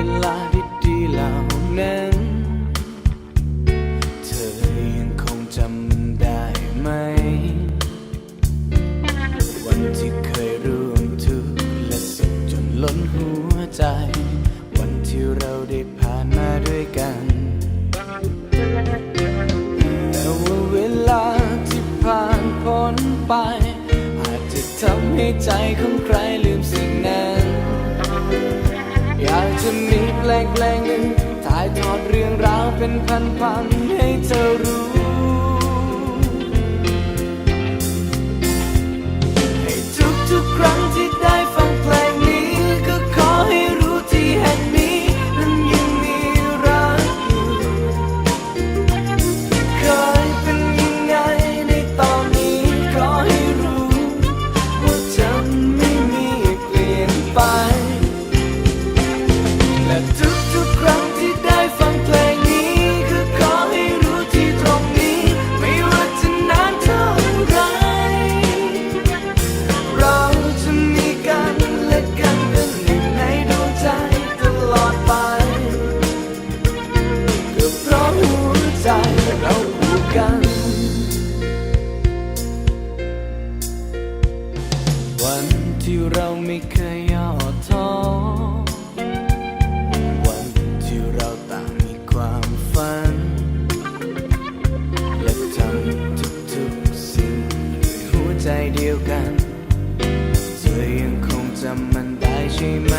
วลาดีๆเหล่านั้น เธอยังคงจำมันได้ไหม วันที่เคยร่วมทุกและสุขจนล้นหัวใจ วันที่เราได้ผ่านมาด้วยกัน แต่ว่าเวลาที่ผ่านพ้นไป อาจจะทำให้ใจของใครลืมสิ่งนั้น อยากจะมีเพลงเพลงหนึ่งถ่ายทอดเรื่องราวเป็นพันๆให้เธอรู้ ทุกๆครั้งที่ได้ฟังเพลงนี้ก็ขอให้รู้ที่ตรงนี้ ไม่ว่าจะนานเท่าไร เราจะมีกันและกันเป็นหนึ่งในดวงใจตลอดไปก็เพราะหัวใจเราผูกกัน วันที่เราไม่เคย เดียวกัน เธอยังคงจำมันได้ใช่ไหม